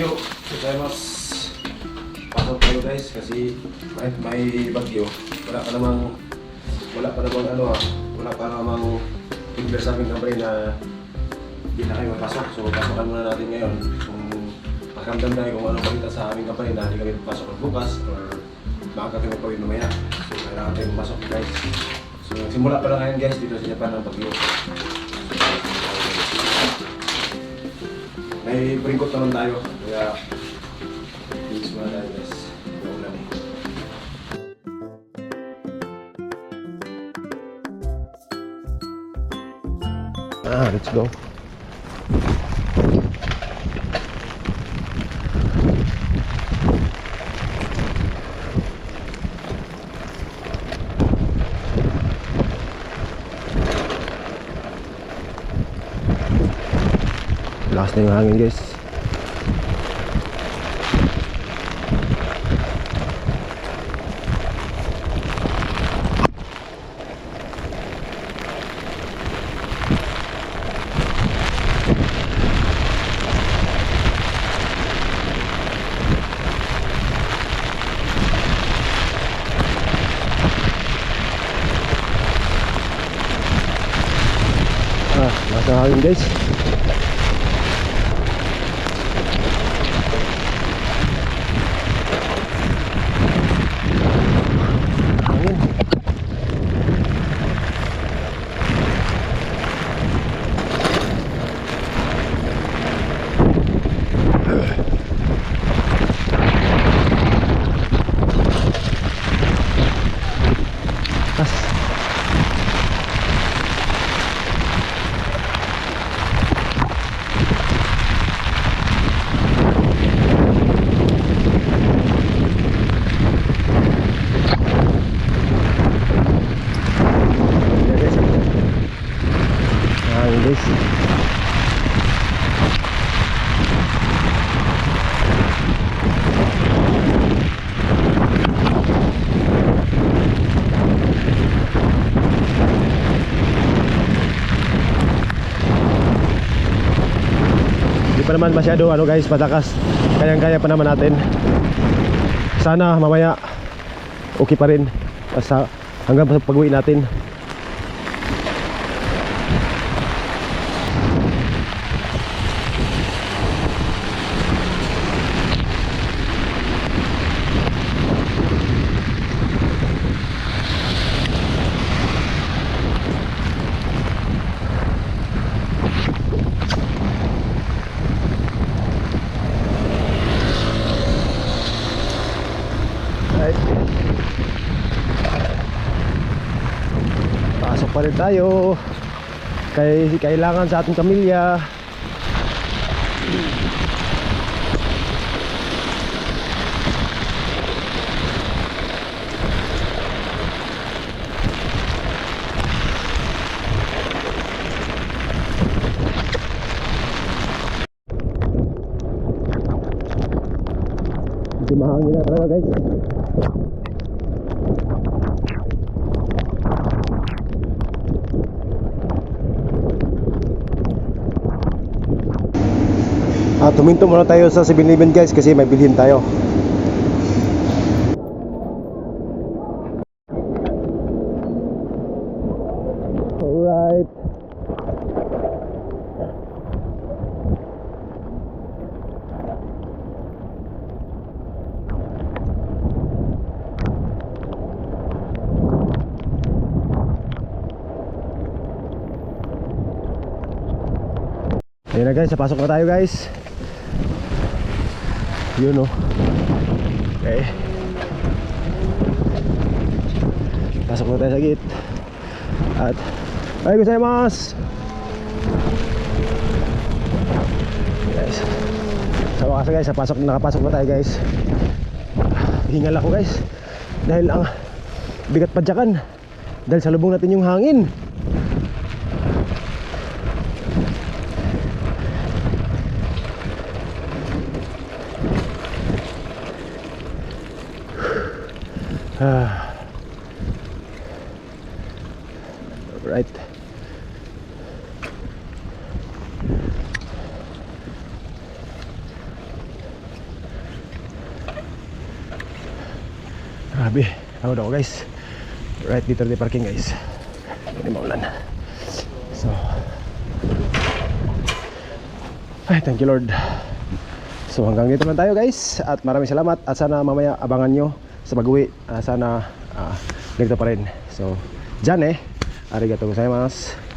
Ayo, gozaimasu. Pasok tayo guys kasi may, may bagyo. Wala pa namang wala pa namang ano ah, wala pa namang tigler sa aming company na hindi na kayo mapasok. So pasokan muna natin ngayon kung pakamdam tayo kung ano balita sa aming company na hindi kami papasok bukas or maaga kami magpawin mamaya. So kailangan tayo pumasok guys. So simula pa lang ngayon guys dito sa Japan ng bagyo. May pringkot naman tayo. Kaya, please muna tayo guys. Eh. Ah, let's go. Lakas na yung hangin guys. Ah, ng hangin guys. Hangin. Tas. Ayan, guys. Hangin guys. Hindi pa naman masyado ano guys, patakas. Kayang-kaya pa naman natin. Sana mamaya okay pa rin. Basta hanggang pag-uwi natin. Right. Pasok pa rin tayo. Kay kailangan sa ating pamilya. Mahangin na talaga guys. Ah, tuminto muna tayo sa 7-Eleven guys kasi may bilhin tayo. Ayun na guys, pasok na tayo guys. Yun oh. Okay. Pasok na tayo sa gate. At ay gozaimasu. Guys. Sa wakas guys, napasok nakapasok na tayo guys. Hingal ako guys. Dahil ang bigat padyakan. Dahil sa lubong natin yung hangin. Ah. Right. Grabe, ako daw guys. Right dito di parking guys. Hindi maulan. So Ay, thank you Lord. So hanggang dito lang tayo guys at maraming salamat at sana mamaya abangan nyo sa pag-uwi uh, sana uh, ganito pa rin. So dyan eh. Arigato gozaimasu.